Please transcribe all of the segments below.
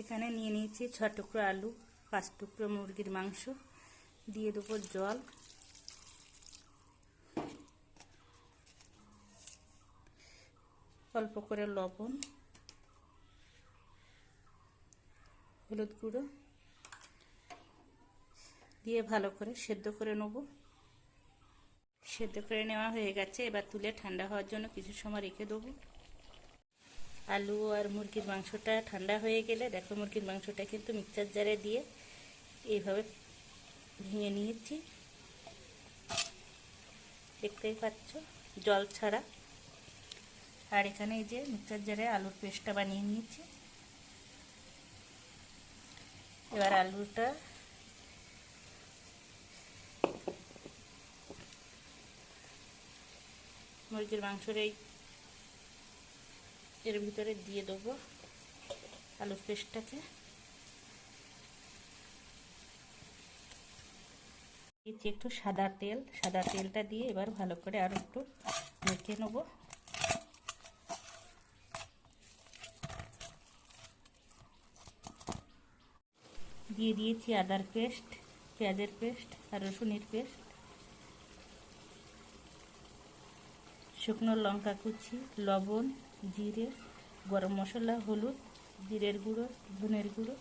এখানে নিয়ে নিয়েছি ছ টুকরো আলু, পাঁচ টুকরো মুরগির মাংস, দিয়ে দেবো জল। অল্প করে লবণ, হলুদ গুঁড়ো, দিয়ে ভালো করে সেদ্ধ করে নেব। সেদ্ধ করে নেওয়া হয়ে গেছে, এবার তুলে ঠান্ডা হওয়ার জন্য কিছু সময় রেখে দেবো। আলু আর মুরগির মাংসটা ঠান্ডা হয়ে গেলে, দেখো মুরগির মাংসটা কিন্তু মিক্সার জারে দিয়ে এইভাবে ভেঙে নিয়েছি। দেখতেই পাচ্ছ, জল ছাড়া। আর এখানে এই যে মিক্সার জারে আলুর পেস্টটা বানিয়ে নিয়েছি। এবার আলুটা মুরগির মাংসের এই এর ভিতরে দিয়ে দেবো আলুর পেস্টটাকে। দিয়েছি একটু সাদা তেল, সাদা তেলটা দিয়ে এবার ভালো করে আর একটু মেখে নেব। দিয়ে দিয়েছি আদার পেস্ট, পেঁয়াজের পেস্ট আর রসুনের পেস্ট। শুকনো লঙ্কা কুচি, লবণ জিরে গরম মশলা, হলুদ, জিরের গুঁড়ো, ধনের গুঁড়ো।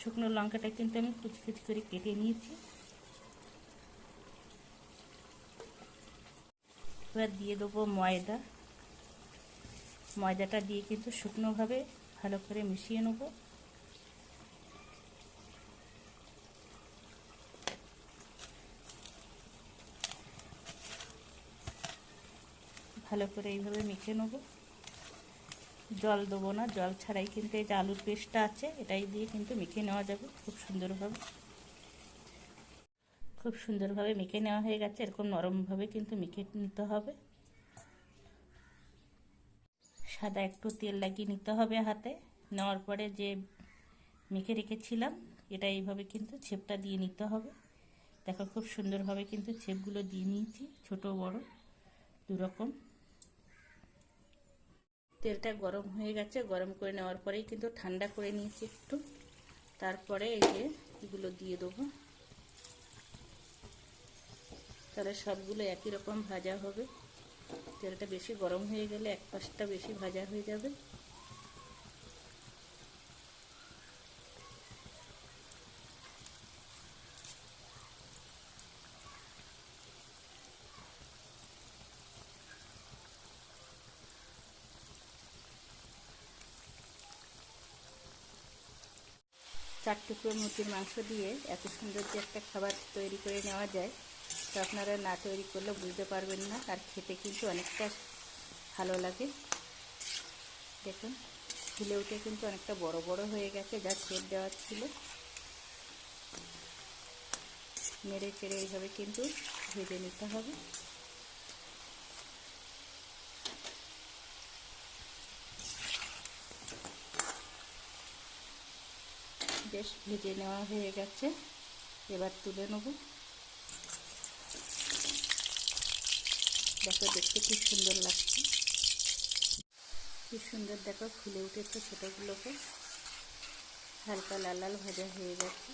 শুকনো লঙ্কাটা কিন্তু আমি কুচি কুচি করে কেটে নিয়েছি। এবার দিয়ে দেবো ময়দা। ময়দাটা দিয়ে কিন্তু শুকনোভাবে ভালো করে মিশিয়ে নেব। ভালো করে এইভাবে মেখে নেব। জল দেবো না, জল ছাড়াই কিন্তু এই যে আলুর পেস্টটা আছে, এটাই দিয়ে কিন্তু মেখে নেওয়া যাবে, খুব সুন্দরভাবে। খুব সুন্দরভাবে মেখে নেওয়া হয়ে গেছে, এরকম নরমভাবে কিন্তু মেখে নিতে হবে। সাদা একটু তেল লাগিয়ে নিতে হবে হাতে, নেওয়ার পরে যে মেখে রেখেছিলাম, এটা এইভাবে কিন্তু ছেপটা দিয়ে নিতে হবে। দেখো খুব সুন্দরভাবে কিন্তু ছেপগুলো দিয়ে নিয়েছি, ছোট বড়, দুরকম। তেলটা গরম হয়ে গেছে, গরম করে নেওয়ার পরেই কিন্তু ঠান্ডা করে নিয়েছি একটু। তারপরে এই যে এগুলো দিয়ে দেবো। তাহলে সবগুলো একই রকম ভাজা হবে। তেলটা বেশি গরম হয়ে গেলে এক পাশটা বেশি ভাজা হয়ে যাবে। চার টুকরো মুরগির মাংস দিয়ে এত সুন্দর যে একটা খাবার তৈরি করে নেওয়া যায়, তো আপনারা না তৈরি করলে বুঝতে পারবেন না, আর খেতে কিন্তু অনেকটা ভালো লাগে। দেখুন, ফুলে উঠে কিন্তু অনেকটা বড় বড় হয়ে গেছে, যা ছেদ দেওয়ার ছিল। নেড়ে চেড়ে এইভাবে কিন্তু ভেজে নিতে হবে। বেশ ভেজে নেওয়া হয়ে গেছে। এবার তুলে নেব। দেখো, দেখতে খুব সুন্দর লাগছে। খুব সুন্দর দেখো, ফুলে উঠেছে ছোটোগুলোকে। হালকা লাল লাল ভাজা হয়ে গেছে।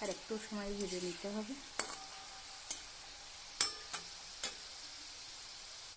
আর একটু সময় ভেজে নিতে হবে।